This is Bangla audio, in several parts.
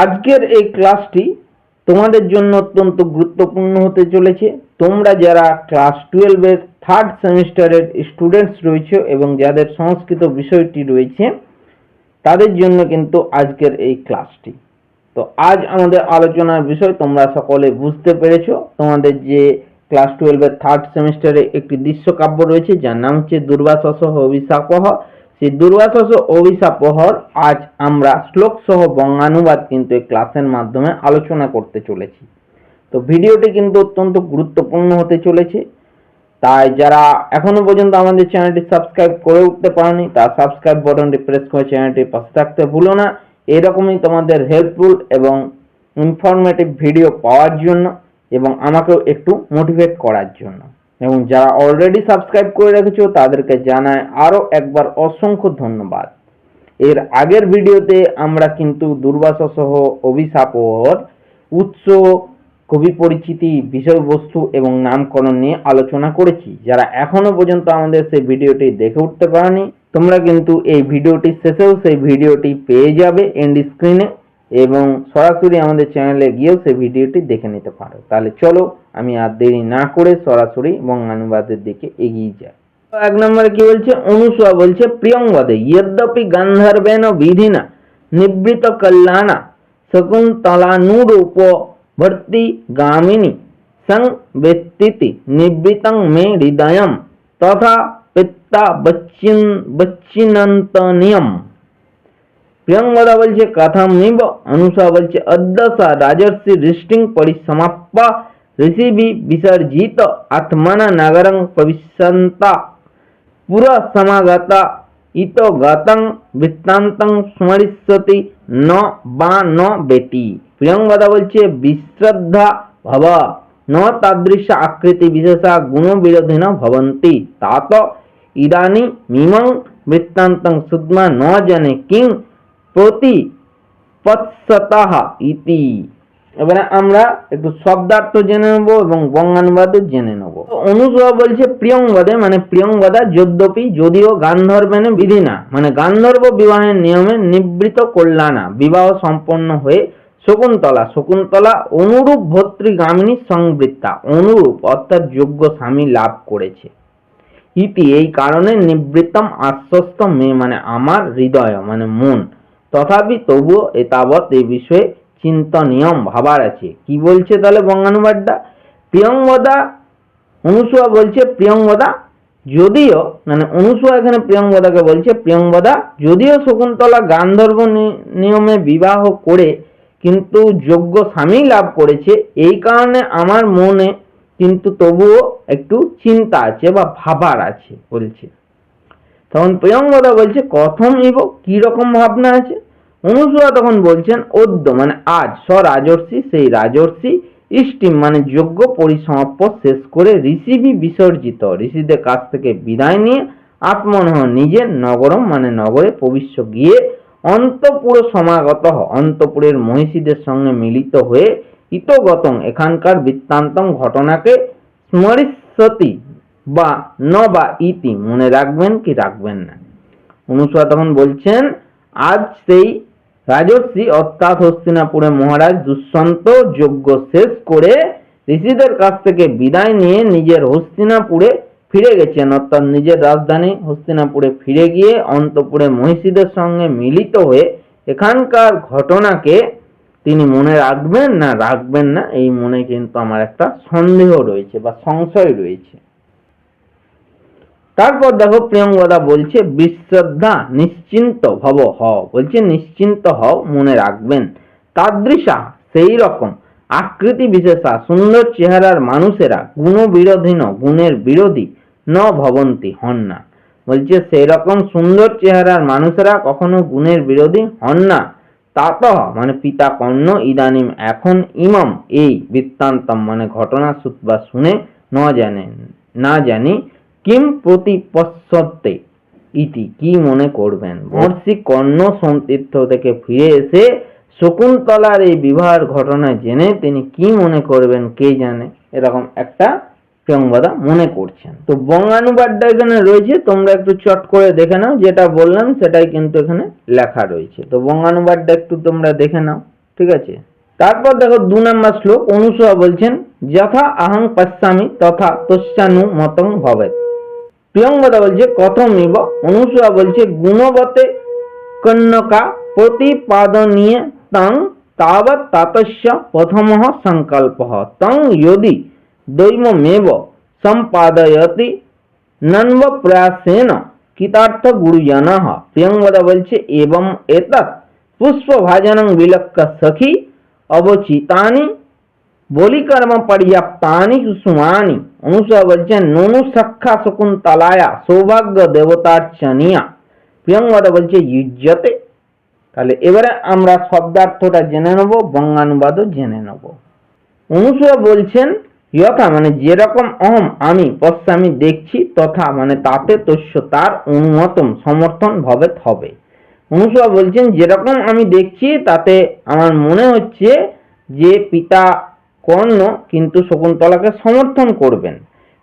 আজকের এই ক্লাসটি তোমাদের জন্য অত্যন্ত গুরুত্বপূর্ণ হতে চলেছে। তোমরা যারা ক্লাস টুয়েলভের থার্ড সেমিস্টারের স্টুডেন্টস রয়েছে এবং যাদের সংস্কৃত বিষয়টি রয়েছে, তাদের জন্য কিন্তু আজকের এই ক্লাসটি তো আজ আমাদের আলোচনার বিষয় তোমরা সকলে বুঝতে পেরেছ। তোমাদের যে ক্লাস টুয়েলভের থার্ড সেমিস্টারে একটি দৃশ্যকাব্য রয়েছে, যার নাম হচ্ছে দুর্বাসস অভিশাপহ। সেই দুর্বাসস অভিশাপহর আজ আমরা শ্লোক সহ বঙ্গানুবাদ কিন্তু এই ক্লাসের মাধ্যমে আলোচনা করতে চলেছি। তো ভিডিওটি কিন্তু অত্যন্ত গুরুত্বপূর্ণ হতে চলেছে। তাই যারা এখনও পর্যন্ত আমাদের চ্যানেলটি সাবস্ক্রাইব করে উঠতে পারেনি, তার সাবস্ক্রাইব বাটনটি প্রেস করে চ্যানেলটির পাশে থাকতে ভুলো না। এরকমই তোমাদের হেল্পফুল এবং ইনফরমেটিভ ভিডিও পাওয়ার জন্য এবং আমাকেও একটু মোটিভেট করার জন্য। এবং যারা অলরেডি সাবস্ক্রাইব করে রেখেছো, তাদেরকে জানায় আরও একবার অসংখ্য ধন্যবাদ। এর আগের ভিডিওতে আমরা কিন্তু দুর্বাসা সহ অভিশাপর উৎস, কবি পরিচিতি, বিষয়বস্তু এবং নামকরণ নিয়ে আলোচনা করেছি, যারা এখনও পর্যন্ত আমাদের সেই ভিডিওটি দেখে উঠতে পারেনি, তোমরা কিন্তু এই ভিডিওটির শেষেও সেই ভিডিওটি পেয়ে যাবে এন্ড স্ক্রিনে এবং সরাসরি আমাদের চ্যানেলে গিয়েও সেই ভিডিওটি দেখে নিতে পারো তাহলে চলো আমি আর দেরি না করে সরাসরি বঙ্গানুবাদের দিকে এগিয়ে যাই তো এক নম্বরে কি বলছে অনুসুয়া বলছে প্রিয়ঙ্গদে यद्यपि গান্ধর্বেন বিধিনা নিবৃত কল্যাণা শকুন্তলানুরূপ ভর্তি গামিনী সংবেত্তিতি নিবৃতং মে হৃদয়ম তথা পিত্তা বচ্চিন বচ্চিনন্তনিয়ম প্রিয়ঙ্গদা বলছে কথাম নিব অনুষা বলছে অদ্দশা রাজর্ষি হৃষ্টিং পরিসমাপ্য ঋষিভি বিসর্জিত আত্মনা নগরং প্রবিশন্তা পুর সমাগতা ইতো গতং বৃত্তান্তং স্মরিষ্যতি ন বা ন বেতি প্রিয়ঙ্গদা বলছে বিশ্রদ্ধা ভব ন তাদৃশ আকৃতি বিশেষা গুণ বিরোধিন ভবন্তি তাত ইদানি মিমং বৃত্তান্তং সুদ্মা ন জানে কিং প্রতি ইতি। এবারে আমরা একটু শব্দার্থ জেনে নেব এবং বঙ্গানুবাদও জেনে নেব। অনুসভা বলছে প্রিয়ঙ্গদে মানে প্রিয়ঙ্গদা যদ্যপি যদিও গান্ধর্বেনে বিধি না মানে গান্ধর্ব বিবাহের নিয়মে নিবৃত কল্যাণা, বিবাহ সম্পন্ন হয়ে শকুন্তলা শকুন্তলা অনুরূপ ভর্তৃগামিনী সংবৃত্তা, অনুরূপ অর্থাৎ যোগ্য স্বামী লাভ করেছে। ইতি এই কারণে নিবৃত্তম আশ্বস্ত মেয়ে মানে আমার হৃদয় মানে মন। তথাপি তবুও এ এতাবৎ এই বিষয়ে চিন্তনীয়ম ভাবার আছে। কি বলছে তাহলে বঙ্গানুবাদটা? প্রিয়ঙ্গদা অনুসুয়া বলছে প্রিয়ঙ্গদা যদিও মানে অনুসুয়া এখানে প্রিয়ঙ্গদাকে বলছে প্রিয়ঙ্গদা যদিও শকুন্তলা গান্ধর্ব নিয়মে বিবাহ করে কিন্তু যোগ্য স্বামী লাভ করেছে, এই কারণে আমার মনে কিন্তু তবুও একটু চিন্তা আছে বা ভাবার আছে বলছে। তখন প্রিয়ঙ্গদা বলছে, কথম ইব? কি রকম ভাবনা আছে? অনুসূয়া তখন বলছেন, অদ্য মানে আজ স রাজর্ষি সেই রাজর্ষি, ইষ্টিম মানে যোগ্য পরিসমাপ্য, শেষ করে ঋষিবি বিসর্জিত। ঋষিদের কাছ থেকে বিদায় নিয়ে আত্মনহ নিজের নগরম মানে নগরে প্রবিশ্য গিয়ে অন্তপুর সমাগত। অন্তপুরের মহিষীদের সঙ্গে মিলিত হয়ে ইতগতং এখানকার বৃত্তান্তম ঘটনাকে স্মরিষ্যতি বা ন বা ইতি, মনে রাখবেন কি রাখবেন না। অনুসূয়া তখন বলছেন, আজ সেই রাজর্ষি অর্থাৎ হস্তিনাপুরে মহারাজ দুষ্যন্ত যজ্ঞ শেষ করে ঋষিদের কাছ থেকে বিদায় নিয়ে নিজের হস্তিনাপুরে ফিরে গেছেন। অর্থাৎ নিজের রাজধানী হস্তিনাপুরে ফিরে গিয়ে অন্তপুরে মহিষীদের সঙ্গে মিলিত হয়ে এখানকার ঘটনাকে তিনি মনে রাখবেন না রাখবেন না, এই মনে কিন্তু আমার একটা সন্দেহ রয়েছে বা সংশয় রয়েছে। তারপর দেখো প্রিয়ঙ্গদা বলছে, বিশ্রদ্ধা নিশ্চিন্ত ভব হও। বলছে, নিশ্চিন্ত হও, মনে রাখবেন। তাদৃশা সেই রকম। আকৃতি বিশেষা, সুন্দর চেহারার মানুষেরা গুণ বিরোধী ন গুণের বিরোধী ন ভবন্তি হন না। বলছে, সেই রকম সুন্দর চেহারার মানুষেরা কখনো গুণের বিরোধী হন না। তাত মানে পিতা কর্ণ ইদানিম এখন ইমাম। এই বৃত্তান্তম মানে ঘটনা বা শুনে ন জানেন না জানি কিম প্রতিপশ্যতে ইতি কি মনে করবেন? মহর্ষি কর্ণ সোমতীর্থ থেকে ফিরে এসে শকুন্তলার এই বিবাহের ঘটনা জেনে তিনি কি মনে করবেন, কে জানে? এরকম একটা প্রিয়ঙ্গদা মনে করছেন। তো বঙ্গানুবাদটা এখানে রয়েছে, তোমরা একটু চট করে দেখে নাও, যেটা বললাম সেটাই কিন্তু এখানে লেখা রয়েছে। তো বঙ্গানুবাদটা একটু তোমরা দেখে নাও, ঠিক ঠিক আছে? তারপর দেখো দু নম্বর শ্লোক, অনুসূয়া বলছেন, যথা আহং পশ্যামি তথা তস্যানু মতং ভবেত প্রিয়ঙ্গদা বলছে কথম ইব অনুসূয়া বলছে গুণবতে কন্যকা প্রতিপাদনীয় তং তাবৎ তাতস্য প্রথম সংকল্প তং যদি দৈবমেব সম্পাদয়তি নন্ব প্রয়াসেন কৃতার্থ গুরুজন প্রিয়ঙ্গদা বলছে এবং এতৎ পুষ্পভাজনং বিলক্ষ সখী অবচিতানি বলিকর্ম পর্যাপ্তানি কুসুমানি অনুসূয়া বলছেন ননু সক্ষা শকুন্তলায়া, সৌভাগ্য দেবতার্চনিয়া প্রিয়ঙ্গদা বলছে, ইজ্জতে। তাহলে এবারে আমরা শব্দার্থটা জেনে নেব, বঙ্গানুবাদও জেনে নেব। অনুসূয়া বলছেন যথা মানে যেরকম অহম আমি পশ্চামি দেখছি, তথা মানে তাতে তস্য তার অনুমতম সমর্থন ভবেত হবে। অনুসূয়া বলছেন, যেরকম আমি দেখছি, তাতে আমার মনে হচ্ছে যে পিতা কর্ণ কিন্তু শকুন্তলাকে সমর্থন করবেন।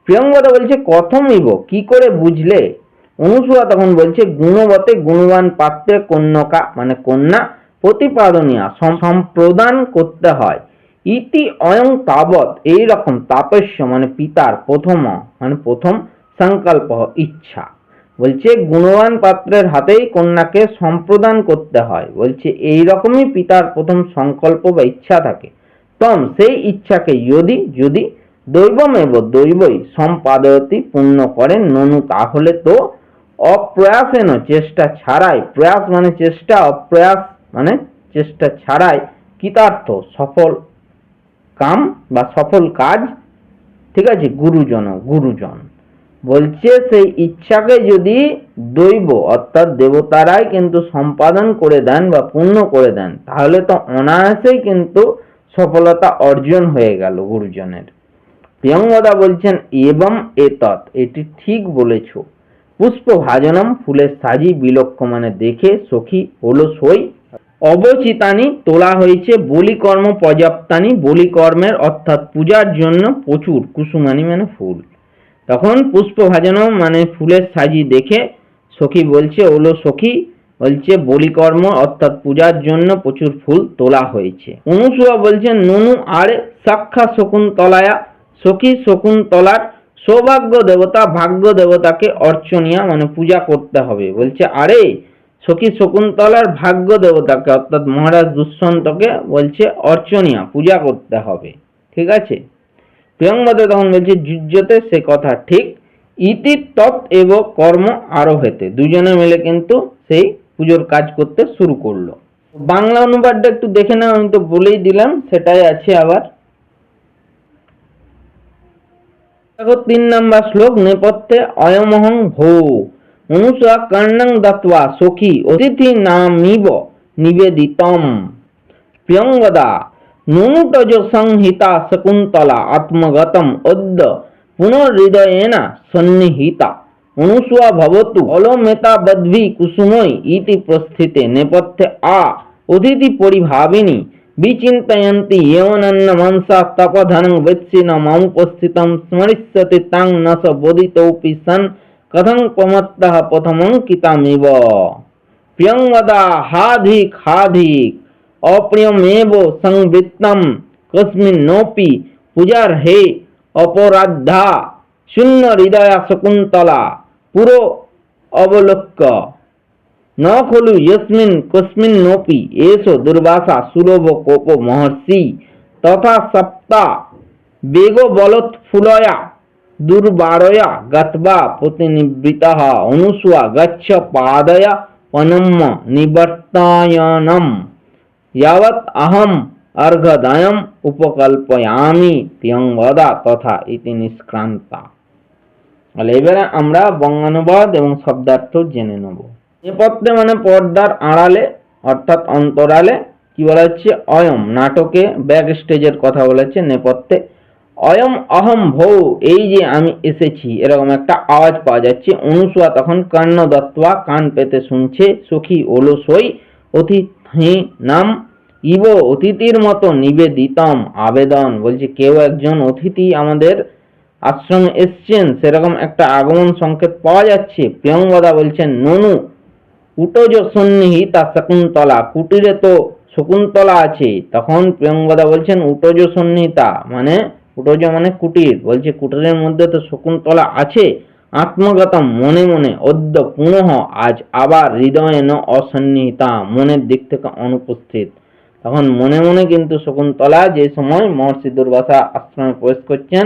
প্রিয়ঙ্গদা বলছে, কথম ইব, কি করে বুঝলে? অনুসূয়া তখন বলছে, গুণবতে গুণবান পাত্রে কন্যকা মানে কন্যা প্রতিপাদনীয়, সম- সম্প্রদান করতে হয়। ইতি অয়ং তাবৎ, এই রকম তাপস্য মানে পিতার প্রথম মানে প্রথম সংকল্প, ইচ্ছা। বলছে, গুণবান পাত্রের হাতেই কন্যাকে সম্প্রদান করতে হয়। বলছে, এই রকমই পিতার প্রথম সংকল্প বা ইচ্ছা থাকে। তম সেই ইচ্ছাকে যদি যদি দৈবমেব দৈবই সম্পাদয়তি পূর্ণ করেন ননু, তাহলে তো অপ্রয়াসেন চেষ্টা ছাড়াই, প্রয়াস মানে চেষ্টা, অপ্রয়াস মানে চেষ্টা ছাড়াই কৃতার্থ, সফল কাম বা সফল কাজ। ঠিক আছে? গুরুজন গুরুজন। বলছে সেই ইচ্ছাকে যদি দৈব, অর্থাৎ দেবতারাই কিন্তু সম্পাদন করে দেন বা পূর্ণ করে দেন, তাহলে তো অনায়াসেই কিন্তু সফলতা অর্জন হয়ে গেল গুরুজনের। প্রিয়ঙ্গদা বলছেন এবং এতৎ, এটি ঠিক বলেছ। পুষ্প ভাজনম ফুলের সাজি বিলক্ষ মানে দেখে সখী হলো সই। অবচিতানি তোলা হয়েছে বলিকর্ম পর্যাপ্তানি। বলিকর্মের অর্থাৎ পূজার জন্য প্রচুর কুসুমানি মানে ফুল। তখন পুষ্প ভাজনম মানে ফুলের সাজি দেখে সখী বলছে ওলো সখী বলছে বলিকর্ম, অর্থাৎ পূজার জন্য প্রচুর ফুল তোলা হয়েছে। অনুসূয়া বলছেন ননু আরে সাক্ষা শকুন্তলায়া, সখী শকুন্তলার সৌভাগ্য দেবতা, ভাগ্য দেবতাকে অর্চনীয়া মানে পূজা করতে হবে। বলছে, আরে, সখী শকুন্তলার ভাগ্য দেবতাকে, অর্থাৎ মহারাজ দুষ্যন্তকে বলছে অর্চনীয়া, পূজা করতে হবে। ঠিক আছে? প্রিয়ঙ্গদা তখন বলছে, যুজ্যতে সে কথা ঠিক, ইতি তৎ এব কর্ম আরোহেতে। দুজনে মিলে কিন্তু সেই পুজোর কাজ করতে শুরু করল। বাংলা অনুবাদটা একটু দেখে নাও, আমি তো বলেই দিলাম, সেটাই আছে আবার। দেখো তিন নম্বর শ্লোক, নেপথ্যে অয়মহং ভো অনুসা কর্ণং দত্ত্বা সখী, অতিথি নামিব নিবেদিতম। প্রিয়ঙ্গদা নুনুটজ সংহিতা শকুন্তলা আত্মগতম অদ্য পুনর্হৃদয়েন সন্নিহিতা। অনুসুয়া ভবতু। অলমেতা বদ্ভি কুসুময় ইতি প্রস্থিতে নেপথ্যে আ। অতিথি পরিভাবিনী বিচিন্তয়ন্তি এমনন্ন মনসা তপধনং বেৎসিনমুপস্থিতম স্মরিষ্যতি তাং ন স বোধিতৌপি সন কথং প্রমত্তঃ প্রথমঙ্কিতামিব। প্রিয়ং বদা হাধিক হাধিক অপ্রিয়মেব সংবৃত্তম কস্মিন্নোপি পূজার্হে অপরাধা শূন্য হৃদয়া শকুন্তলা शून्य हृदया शकुन्तला पुरो अवलोक्य न खलु यस्मिन् कस्मिन्नोऽपि एषो दुर्वासा सुलभ कोपो महर्षि तथा सप्ता वेगबलोत्फुलया दुर्वारया गत्वा प्रतिनिवृतः अनुस्वा गच्छ पादय पनम्म निवर्तायनम् यावत् अहम् अर्घदयम् উপকল্পয়ামি প্রিয়ঙ্গদা তথা ইতি নিষ্ক্রান্তা তাহলে এবারে আমরা বঙ্গানুবাদ এবং শব্দার্থ জেনে নেব। নেপথ্যে মানে পর্দার আড়ালে, অর্থাৎ অন্তরালে, কি বলা হচ্ছে? অয়ম। নাটকে ব্যাক স্টেজের কথা বলেছে নেপথ্যে। অয়ম অহম ভৌ, এই যে আমি এসেছি, এরকম একটা আওয়াজ পাওয়া যাচ্ছে। অনুসুয়া তখন কর্ণ দত্তয়া কান পেতে শুনছে, সখী ওলো সই অতিথি নাম, ইব অতিথির মতো নিবেদিতম আবেদন। বলছে, কেউ একজন অতিথি আমাদের আশ্রমে এসছেন, সেরকম একটা আগমন সংকেত পাওয়া যাচ্ছে। প্রিয়ঙ্গদা বলছেন, ননু কুটজ সন্নিহিতা শকুন্তলা, কুটিরে তো শকুন্তলা আছে। তখন প্রিয়ঙ্গদা বলছেন, উটজ সন্নিহিতা মানে উটজ মানে কুটির। বলছে, কুটিরের মধ্যে তো শকুন্তলা আছে। আত্মগতম মনে মনে অদ্য পুনঃ আজ আবার হৃদয়ে ন অসন্নিহিতা, মনের দিক থেকে অনুপস্থিত। তখন মনে মনে কিন্তু শকুন্তলা যে সময় মহর্ষি দুর্বাসা আশ্রমে প্রবেশ করছেন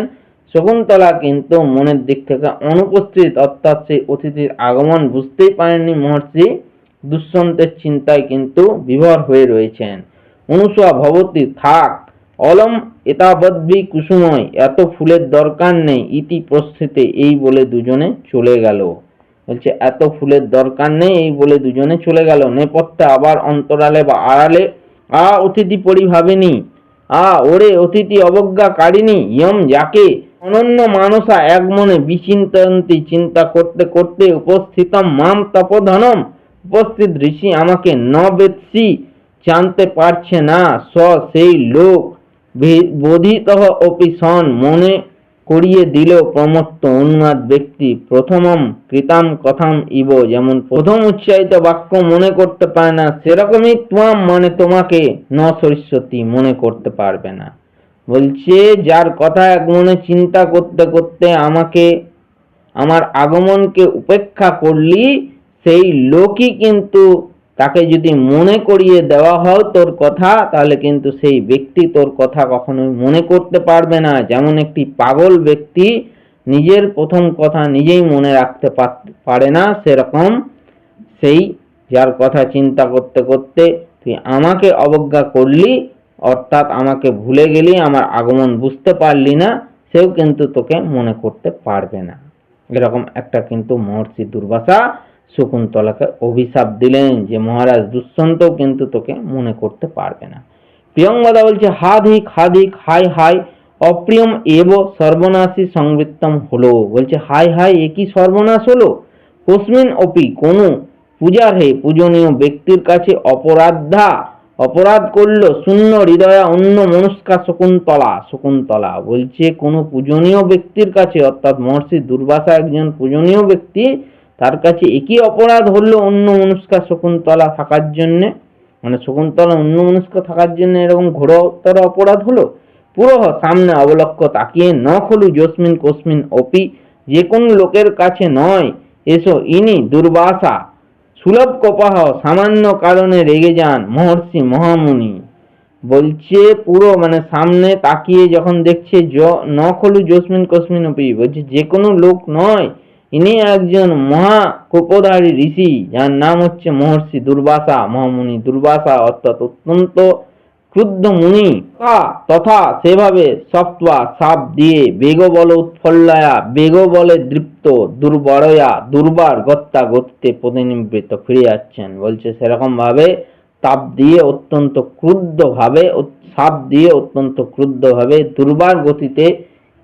শকুন্তলা কিন্তু মনের দিক থেকে অনুপস্থিত, অর্থাৎ সেই অতিথির আগমন বুঝতেই পারেননি মহর্ষি। দুষ্যন্তের চিন্তায় কিন্তু বিভোর হয়ে রয়েছেন। অনুসুয়া ভবতী, থাক, অলম এতাবদ্ভি কুসুময়, এত ফুলের দরকার নেই, ইতি প্রস্থিতে, এই বলে দুজনে চলে গেল। বলছে, এত ফুলের দরকার নেই, এই বলে দুজনে চলে গেল। নেপথ্যে আবার অন্তরালে বা আড়ালে, আ অতিথি পরিভাবিনী, আ ওরে অতিথি অবজ্ঞাকারিণী, ইয়ম যাকে অনন্য মানসা এক মনে বিচিন্তয়ন্তী চিন্তা করতে করতে উপস্থিতম মাম তপধনম। উপস্থিত ঋষি আমাকে ন জানতে পারছে না স সেই লোক বোধিত অপি সন মনে করিয়ে দিল প্রমত্ত উন্মাদ ব্যক্তি। প্রথমম কৃতাম কথাম ইব, যেমন প্রথম উচ্চারিত বাক্য মনে করতে পারে না, সেরকমই তোমাম মানে তোমাকে ন সরস্বতী মনে করতে পারবে না। বলছে, যার কথা এক মনে চিন্তা করতে করতে আমাকে, আমার আগমনকে উপেক্ষা করলি, সেই লোকই কিন্তু তাকে যদি মনে করিয়ে দেওয়া হয় তোর কথা, তাহলে কিন্তু সেই ব্যক্তি তোর কথা কখনোই মনে করতে পারবে না। যেমন একটি পাগল ব্যক্তি নিজের প্রথম কথা নিজেই মনে রাখতে পার- না, সেরকম সেই যার কথা চিন্তা করতে করতে তুই আমাকে অবজ্ঞা করলি অর্থাৎ আমাকে ভুলে গেলি, আমার আগমন বুঝতে পারলি না, সেও কিন্তু তোকে মনে করতে পারবে না। এরকম একটা কিন্তু মহর্ষি দুর্বাসা শকুন্তলাকে অভিশাপ দিলেন যে মহারাজ দুষ্যন্তও কিন্তু তোকে মনে করতে পারবে না। প্রিয়ঙ্গদা বলছে, হাধিক হাধিক, হাই হাই, অপ্রিয়ম এব সর্বনাশী সংবৃত্তম হলো। বলছে, হাই হাই, এ কি সর্বনাশ হলো? কস্মিন অপি, কোনো পূজার হে পূজনীয় ব্যক্তির কাছে অপরাধা অপরাধ করল, শূন্য হৃদয়া অন্য মনস্কা শকুন্তলা শকুন্তলা। বলছে, কোনো পূজনীয় ব্যক্তির কাছে, অর্থাৎ মহর্ষি দুর্বাসা একজন পূজনীয় ব্যক্তি, তার কাছে একই অপরাধ হলো অন্য মনস্কা শকুন্তলা থাকার জন্যে। মানে শকুন্তলা অন্য মনস্ক থাকার জন্য এরকম ঘোরতর অপরাধ হলো? পুরো সামনে অবলক্ষ তাকিয়ে ন খলু জস্মিন কোস্মিন অপি, যে কোন লোকের কাছে নয়, এসো, ইনি দুর্বাসা। সুলভ কপাহ সামান্য কারণে রেগে যান মহর্ষি মহামুনি। বলছে, পুরো মানে সামনে তাকিয়ে যখন দেখছে জ খলু জস্মিন কস্মিন অপি, বলছে, যে কোনো লোক নয়, ইনি একজন মহা কোপধারী ঋষি, যার নাম হচ্ছে মহর্ষি দুর্বাসা, মহামুনি দুর্বাসা, অর্থাৎ অত্যন্ত ক্রুদ্ধ মুনি তথা সেভাবে সপ্তয়া সাপ দিয়ে বেগ বল উৎফল্লায়া বেগ বলে দৃপ্ত দুর্বরয়া দুর্বার গত্তা গতিতে প্রতিনিবৃত্ত ফিরে যাচ্ছেন বলছে সেরকম ভাবে তাপ দিয়ে অত্যন্ত ক্রুদ্ধ ভাবে সাপ দিয়ে অত্যন্ত ক্রুদ্ধ ভাবে দুর্বার গতিতে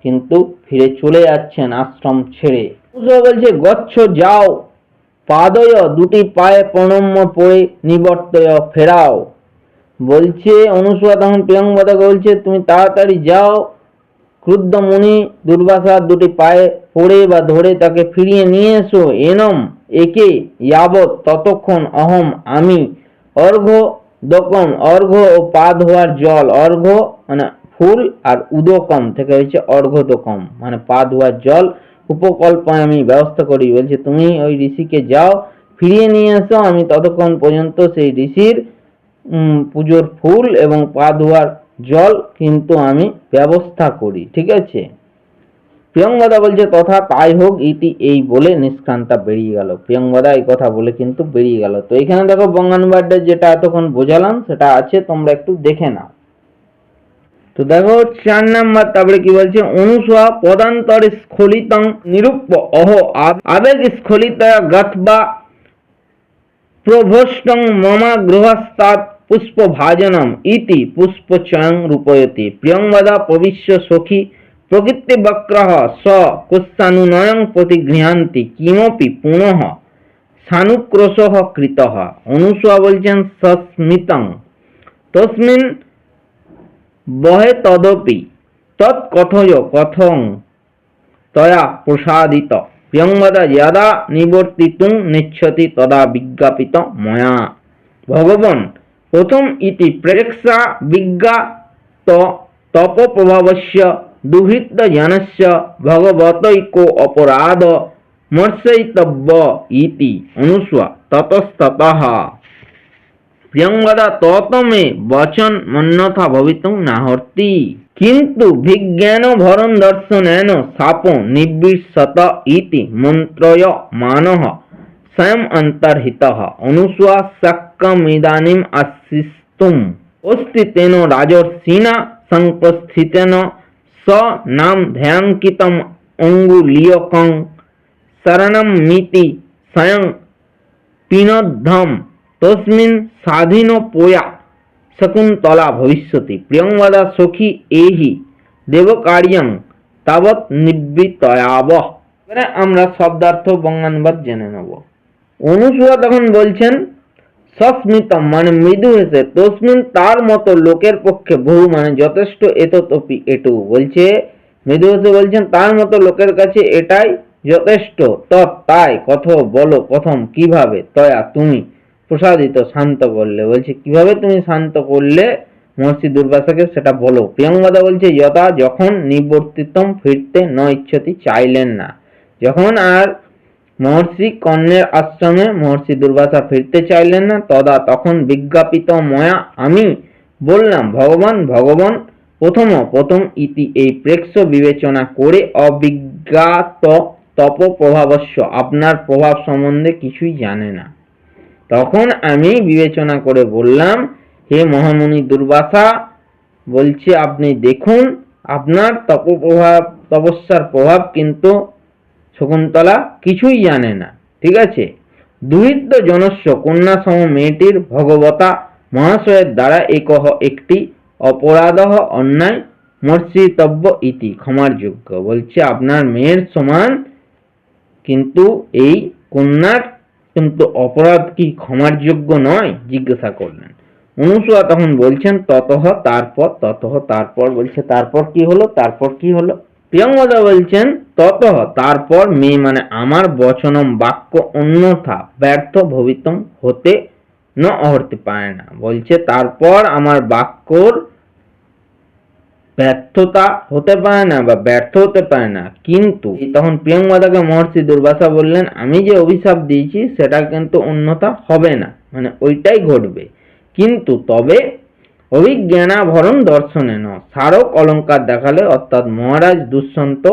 কিন্তু ফিরে চলে যাচ্ছেন আশ্রম ছেড়ে। বলছে গচ্ছ যাও। পাদয় দুটি পায়ে প্রণম্য পড়ে নিবর্তয় ফেরাও। বলছে, অনুসুয়া তখন প্রিয়ঙ্গদাকে বলছে, তুমি তাড়াতাড়ি যাও। ক্রুদ্ধ মুনি দুর্বাসার দুটি পায়ে পড়ে বা ধরে তাকে ফিরিয়ে নিয়ে এসো। এনম, একে যাবৎ ততক্ষণ অহম আমি। অর্ঘ দকম অর্ঘ ও পা ধোয়ার জল, অর্ঘ মানে ফুল আর উদকম থেকে হয়েছে অর্ঘদকম মানে পা ধোয়ার জল। উপকল্পে আমি ব্যবস্থা করি, বলছে, তুমি ওই ঋষিকে যাও, ফিরিয়ে নিয়ে এসো, আমি ততক্ষণ পর্যন্ত সেই ঋষির পুজোর ফুল এবং পা ধোয়ার জল কিন্তু আমি ব্যবস্থা করি, ঠিক আছে? প্রিয়ঙ্গদা বলছে, তথা তাই হোক, ইতি এই বলে নিষ্কান্তা বেরিয়ে গেল। প্রিয়ঙ্গদা এই কথা বলে কিন্তু বেরিয়ে গেল। তো এখানে দেখো, বঙ্গানুবাদে যেটা এতক্ষণ বোঝালাম, সেটা আছে, তোমরা একটু দেখে নাও। তো দেখো, চার নাম্বার, তারপরে কি বলছে, অনুসয়া পদান্তর স্খলিতং নিরূপ্য অহ আবেগ স্খলিত গথবা প্রভষ্টং মমা গৃহস্তাৎ পুষ্পভাজনম ইতি পুষ্পচয়ং রূপয়তি। প্রিয়ংবদা প্রবিশ্য সখী প্রকৃতি বক্রহ স কুস্সানুনয়ং প্রতিগৃহান্তি কিমপি পুনঃ সানুক্রোশः কৃতः। অনুসয়া বলছেন সস্মিতং। তস্মিন বহে তদপি তৎকথয় কথং তয়া প্রসাদিত। প্রিয়ঙ্গদা যদা নিবর্তিতুং নিচ্ছতি তদা বিজ্ঞাপিত ময়া ভগবান প্রথম ইতি প্রেক্ষা বিজ্ঞা ত তপপ্রভাবস্য দুহিত জনস্য ভগবতৈক অপরাধ মর্ষয়িতব্য ইতি অনুস্বা ততস্ততঃ প্রিয়ঙ্গদা তত মে বচন মন্যথা ভবিতুম নাহর্তি কিন্তু বিজ্ঞান ভরণ দর্শনেন সাপ নির্বিশত ইতি মন্ত্রয় মানহ স্বয়ং অন্তর্হিত অনুস্বা শক্কমিদানীম আসিস্তুম অস্তি তেন রাজর্ষিণা সংপস্থিতেন স নাম ধ্যাঙ্কিতম অঙ্গুলীয়কং। শরণম মিতি স্বয়ং পিনদ্ধম। তস্মিন স্বাধীন পোয়া শকুন্তলা ভবিষ্যতি। প্রিয়ংবদা সখী এহি দেবকার্যং তাবৎ নিবৃত্তয়াব এবারে আমরা শব্দার্থ বঙ্গানুবাদ জেনে নেব। অনুসূয়া তখন বলছেন, সস্মিতম মানে মৃদু হেসে, তসমিন তার মতো লোকের পক্ষে বহু মানে যথেষ্ট এততপি এটু। বলছে, মৃদু হেসে বলছেন, তার মতো লোকের কাছে এটাই যথেষ্ট। তৎ তাই কত বলো, প্রথম, কীভাবে, তয়া, তুমি। প্রসাদিত, শান্ত করলে বলছে, কীভাবে তুমি শান্ত করলে মহর্ষি দুর্বাসাকে সেটা বলো। প্রিয়ঙ্গদা বলছে, যথা যখন নিবর্তিতম ফিরতে ন ইচ্ছতি চাইলেন না। যখন আর মহর্ষি কর্ণের আশ্রমে মহর্ষি দুর্বাসা ফিরতে চাইলেন না, তদা তখন বিজ্ঞাপিত ময়া আমি বললাম, ভগবান ভগবান, প্রথম প্রথম ইতি এই প্রেক্ষ বিবেচনা করে অবিজ্ঞাত তপ প্রভাবস্য আপনার প্রভাব সম্বন্ধে কিছুই জানে না। তখন আমি বিবেচনা করে বললাম, হে মহামুনি দুর্বাসা, বলছে আপনি দেখুন, আপনার তপপ্রভাব, তপস্যার প্রভাব কিন্তু শকুন্তলা কিছুই জানে না, ঠিক আছে? দুহিত জনস্য কন্যা সম মেয়েটির ভগবতা মহাশয়ের দ্বারা একহ একটি অপরাধ অন্যায় মর্ষিতব্য ইতি, ক্ষমার যোগ্য। বলছে, আপনার মেয়ের সমান কিন্তু এই কন্যার কিন্তু অপরাধ কি ক্ষমার যোগ্য নয়? জিজ্ঞাসা করলেন। অনুসূয়া তখন বলছেন, ততহ তারপর ততহ তারপর। বলছে, তারপর কি হলো? তারপর কি হলো? প্রিয়ঙ্গদা বলছেন, ততহ তারপর মেয়ে মানে আমার বচনম বাক্য অন্যথা ব্যর্থ ভবিতম হতে ন অহরতে পারে না। বলছে, তারপর আমার বাক্যর ব্যর্থতা হতে পারে না বা ব্যর্থ হতে পারে না। কিন্তু তখন প্রিয়ঙ্গদাকে মহর্ষি দুর্বাসা বললেন, আমি যে অভিশাপ দিয়েছি, সেটা কিন্তু অন্যতা হবে না। মানে ওইটাই ঘটবে। কিন্তু তবে অভিজ্ঞানাভরণ দর্শনে ন স্মারক অলঙ্কার দেখালে অর্থাৎ মহারাজ দুষ্যন্ত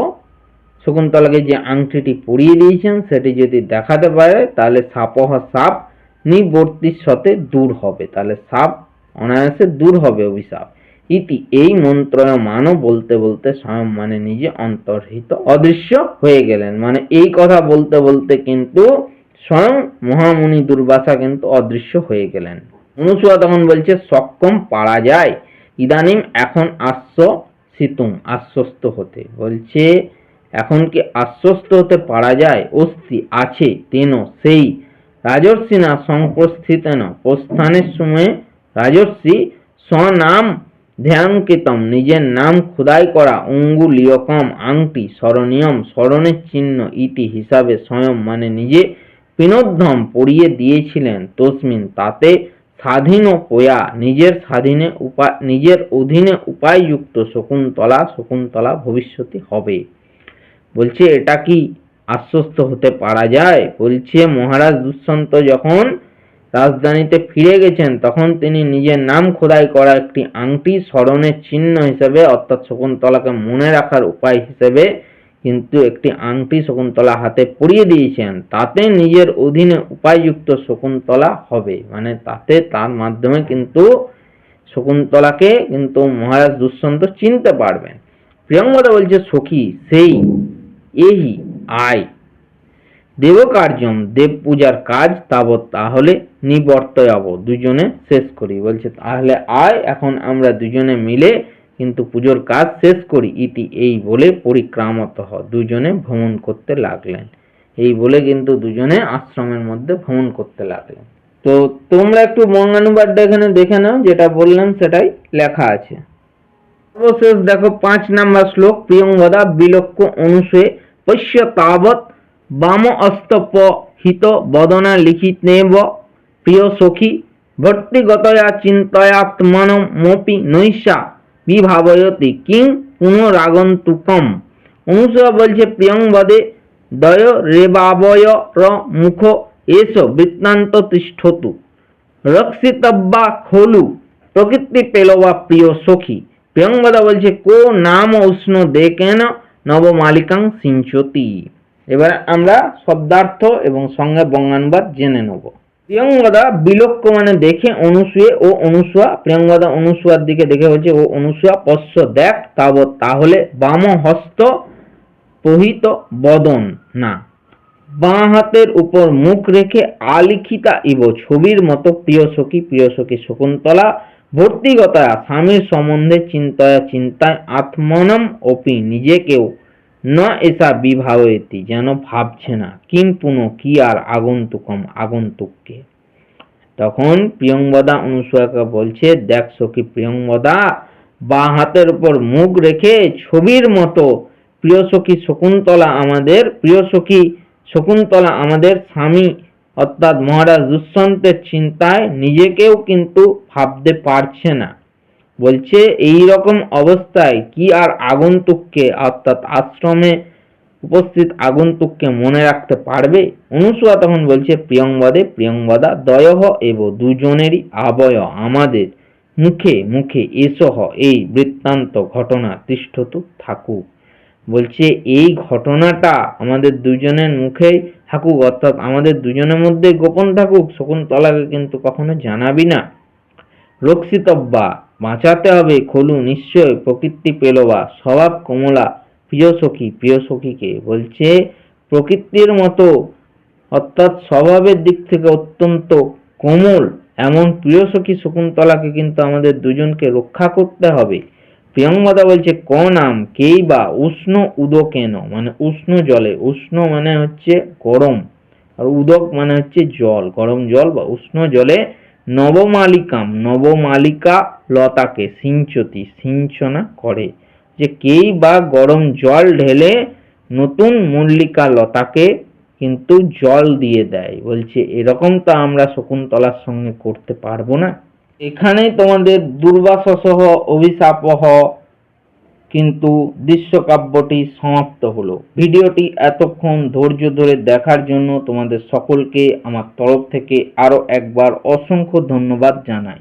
শকুন্তলাকে যে আংটিটি পরিয়ে দিয়েছেন, সেটি যদি দেখাতে পারে, তাহলে সাপহ সাপ নিবর্তির সাথে দূর হবে। তাহলে সাপ অনায়াসে দূর হবে অভিশাপ। ইতি এই মন্ত্র মানো বলতে বলতে স্বয়ং মানে নিজে অন্তর্হিত অদৃশ্য হয়ে গেলেন। মানে এই কথা বলতে বলতে কিন্তু স্বয়ং মহামুনি দুর্বাসা কিন্তু অদৃশ্য হয়ে গেলেন। অনুসূয়া তখন বলছে সক্ষম পারা যায়। ইদানিম এখন আশ্ব সিতুম আশ্বস্ত হতে। বলছে, এখন কি আশ্বস্ত হতে পারা যায়? অস্থি, আছে, তেন, সেই। রাজর্ষি না সংপ্রস্থিতেন। প্রস্থানের সময়ে রাজর্ষি স্বনাম ধ্যানকৃতম, নিজের নাম খোদাই করা অঙ্গুলীয়কম আংটি স্মরণীয়ম স্মরণের চিহ্ন ইতি হিসাবে স্বয়ং মানে নিজে পিনোদ্ধম পড়িয়ে দিয়েছিলেন তসমিন। তাতে স্বাধীন পোয়া, নিজের স্বাধীনে উপা, নিজের অধীনে উপায়যুক্ত শকুন্তলা শকুন্তলা ভবিষ্যতে হবে। বলছে, এটা কি আশ্বস্ত হতে পারা যায়? বলছে, মহারাজ দুষ্যন্ত যখন রাজধানীতে ফিরে গেছেন, তখন তিনি নিজের নাম খোদাই করা একটি আংটি স্মরণের চিহ্ন হিসেবে, অর্থাৎ শকুন্তলাকে মনে রাখার উপায় হিসেবে কিন্তু একটি আংটি শকুন্তলা হাতে পরিয়ে দিয়েছেন। তাতে নিজের অধীনে উপায়যুক্ত শকুন্তলা হবে। মানে তাতে তার মাধ্যমে কিন্তু শকুন্তলাকে কিন্তু মহারাজ দুষ্যন্ত চিনতে পারবেন। প্রিয়ঙ্গদা বলছে, সখী, সেই, এই, আয়। দেবকার্যম দেব পূজার কাজ তাবৎ, তাহলে নিবর্তয়াব, দুজনে শেষ করি। বলছে, তাহলে আয়, এখন আমরা দুজনে মিলে কিন্তু পুজোর কাজ শেষ করি। ইতি এই বলে পরিক্রামত হ। দুজনে ভ্রমণ করতে লাগলেন। এই বলে কিন্তু দুজনে আশ্রমের মধ্যে ভ্রমণ করতে লাগলেন। তো তোমরা একটু বঙ্গানুবাদটা এখানে দেখে নাও, যেটা বললাম সেটাই লেখা আছে। সর্বশেষ দেখো, পাঁচ নাম্বার শ্লোক প্রিয়ঙ্গদা বিলক্ষ অনুসয়ে পশ্য তাবৎ বাম অস্তপ হিত বদনা লিখিতেব প্রিয় সখী ভর্তিগতয়া চিন্তয়াত্মনমপি নৈশা বিভাবয়তি কিং পুনরাগন্তুকম। অনুসূয়া বলছে প্রিয়ংবদে দয় রেবাবয় র মুখ এস বৃত্তান্ত তিষ্ঠতু। রক্ষিতব্বা খোলু, প্রকৃতি পেল বা প্রিয় সখী। প্রিয়ঙ্গদা বলছে, কো নাম উষ্ণ দেখেন নবমালিকাং সিঞ্চতি। এবার আমরা শব্দার্থ এবং সঙ্গে বঙ্গানুবাদ জেনে নেব। প্রিয়ঙ্গদা বিলক্ষ মানে দেখে অনুসুয়ে ও অনুসুয়া, প্রিয়ঙ্গদা অনুসূয়ার দিকে দেখে বলছে, ও অনুসুয়া পশ্য দেখ তাবৎ তাহলে বাম হস্ত পহিত বদন না। বাঁ হাতের উপর মুখ রেখে আলিখিতা ইব, ছবির মতো প্রিয় সখী প্রিয় সখী শকুন্তলা ভর্তিগতা স্বামীর সম্বন্ধে চিন্তায় চিন্তায় আত্মনম অপি, নিজেকেও ন এসা বিভাবয়তি যেন ভাবছে না কিম পুনঃ কি আর আগন্তুকম আগন্তুককে। তখন প্রিয়ংবদা অনুসূয়াকে বলছে দেখ সখী প্রিয়ংবদা বা হাতের উপর মুখ রেখে ছবির মতো প্রিয় সখী শকুন্তলা আমাদের প্রিয় সখী শকুন্তলা আমাদের স্বামী, অর্থাৎ মহারাজ দুষ্যন্তের চিন্তায় নিজেকেও কিন্তু ভাবতে পারছে না। বলছে, এই রকম অবস্থায় কি আর আগন্তুককে অর্থাৎ আশ্রমে উপস্থিত আগন্তুককে মনে রাখতে পারবে? অনুসূয়া তখন বলছে প্রিয়ংবদে প্রিয়ংবদা দয়হ এব, দুজনেরই আবয়, আমাদের মুখে মুখে এসহ এই বৃত্তান্ত ঘটনা তিষ্ঠত থাকুক। বলছে, এই ঘটনাটা আমাদের দুজনের মুখেই থাকুক, অর্থাৎ আমাদের দুজনের মধ্যে গোপন থাকুক, শকুন্তলাকে কিন্তু কখনো জানাবি না। রক্ষিতব্বা বাঁচাতে হবে, খলু, নিশ্চয়, প্রকৃতি পেলবা স্বভাব কমলা, প্রিয় সখী, প্রিয় সখীকে। বলছে, প্রকৃতির মতো, অর্থাৎ স্বভাবের দিক থেকে অত্যন্ত কোমল, এমন প্রিয় সখী শকুন্তলাকে কিন্তু আমাদের দুজনকে রক্ষা করতে হবে। প্রিয়ঙ্গদা বলছে, ক নাম, কেই বা, উষ্ণ উদকেন মানে উষ্ণ জলে, উষ্ণ মানে হচ্ছে গরম, আর উদক মানে হচ্ছে জল, গরম জল বা উষ্ণ জলে নবমালিকাম, নবমালিকা লতাকে সিঞ্চতি, সিঞ্চনা করে যে কেই বা গরম জল ঢেলে নতুন মল্লিকা লতাকে কিন্তু জল দিয়ে দেয়। বলছে, এরকম তো আমরা শকুন্তলার সঙ্গে করতে পারব না। এখানে তোমাদের দুর্বাসসহ অভিশাপহ কিন্তু দৃশ্যকাব্যটি সমাপ্ত হলো। ভিডিওটি এতক্ষণ ধৈর্য ধরে দেখার জন্য তোমাদের সকলকে আমার তরফ থেকে আরও একবার অসংখ্য ধন্যবাদ জানাই।